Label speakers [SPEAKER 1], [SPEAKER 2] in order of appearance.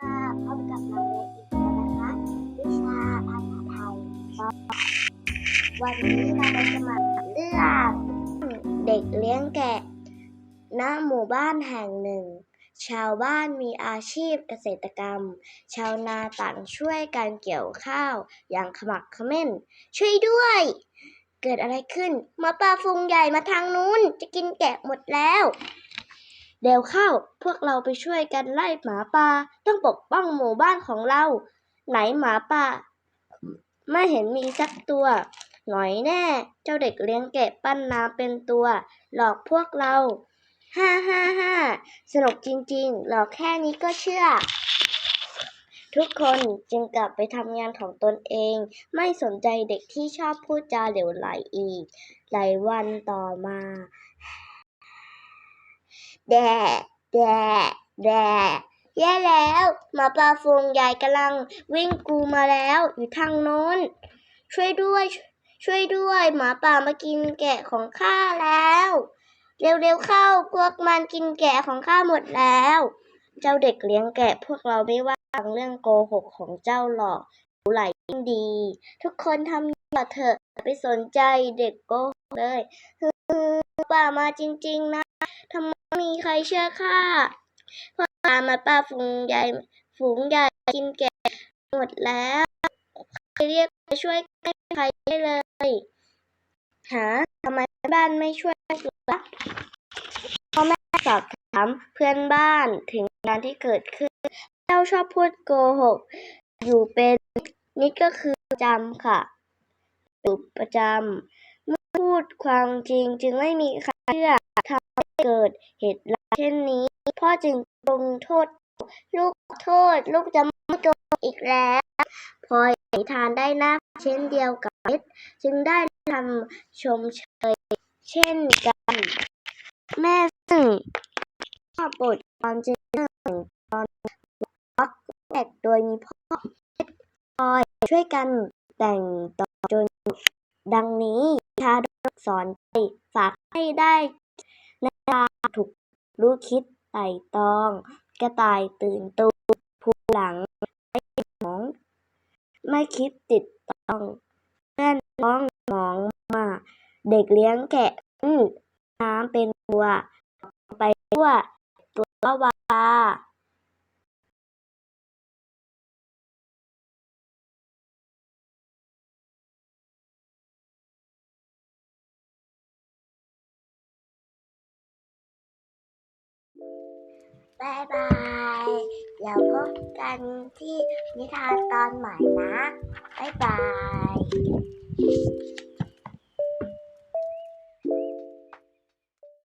[SPEAKER 1] ค่ะพบกับน้องเล็กอีกแล้วนะคะวิชาภาษาไทยวันนี้เราจะมาเรื่องเด็กเลี้ยงแกะณหมู่บ้านแห่งหนึ่ง ชาวบ้านมีอาชีพเกษตรกรรม ชาวนาต่างช่วยกันเกี่ยวข้าวอย่างขมักขม้น ช่วยด้วย เกิดอะไรขึ้นหมาป่าฟงใหญ่มาทางนู้น จะกินแกะหมดแล้ว เดี๋ยวเข้า พวกเราไปช่วยกันไล่หมาป่า ต้องปกป้องหมู่บ้านของเรา ไหนหมาป่า ไม่เห็นมีสักตัว หน่อยแน่ เจ้าเด็กเลี้ยงแกะปั้นน้ำเป็นตัว หลอกพวกเรา ฮ่าฮ่าฮ่าสนุกจริงๆ หลอกแค่นี้ก็เชื่อ ทุกคนจึงกลับไปทำงานของตนเอง ไม่สนใจเด็กที่ชอบพูดจาเหลวไหลอีก หลายวันต่อมา แดะแดะแดะแย่แล้วหมาปลาฟงใหญ่กำลังวิ่งกูมาแล้วอยู่ทางโน้น ช่วยด้วย ช่วยด้วยหมาป่ามากินแกะของข้าแล้ว เร็วๆเข้าพวกมันกินแกะของข้าหมดแล้ว เจ้าเด็กเลี้ยงแกะพวกเราไม่ว่าฟังเรื่องโกหกของเจ้าหรอกรู้ไหลยิ่งดี ทุกคนทำต่อเถอะไปสนใจเด็กโกเลยฮือป่ามาจริง ๆ นะทำไมมีใครเชื่อข้าเพราะป่ามาป่าฝูงใหญ่ฝูงใหญ่กินแกะหมดแล้วใครเรียกไปช่วยใครได้เลยหาทำไมบ้านไม่ช่วยเหรอพ่อแม่สอบถามเพื่อนบ้านถึงงานที่เกิดขึ้นเจ้าชอบพูดโกหก อยู่เป็นนี่ก็คือประจำค่ะอยู่ประจำ ดความจริงจึงไม่มีใครเชื่อทำให้เกิดเหตุร้ายเช่นนี้ พ่อจึงลงโทษ ลูกโทษ ลูกจะไม่โกหกอีกแล้วพลอยนิทานได้หน้าเช่นเดียวกับเม็ดจึงได้ทำชมเชยเช่นกัน แม่ซึ่งชอบบทความจริงเรื่องตอนวักแรกโดยมีพ่อเม็ดพลอยช่วยกันแต่งต่อจน ดังนี้ทาดกสอนใจฝากให้ได้ในตาถูกรู้คิดไต่ตอง กระต่ายตื่นตูมภูหลังไม่หมอง ไม่คิดติดต้องเพื่อนน้องหมองมา เด็กเลี้ยงแกะน้ำเป็นตัวไปทั่วตัววา บายบายเดี๋ยวพบกันที่นิทานตอนใหม่นะบายบาย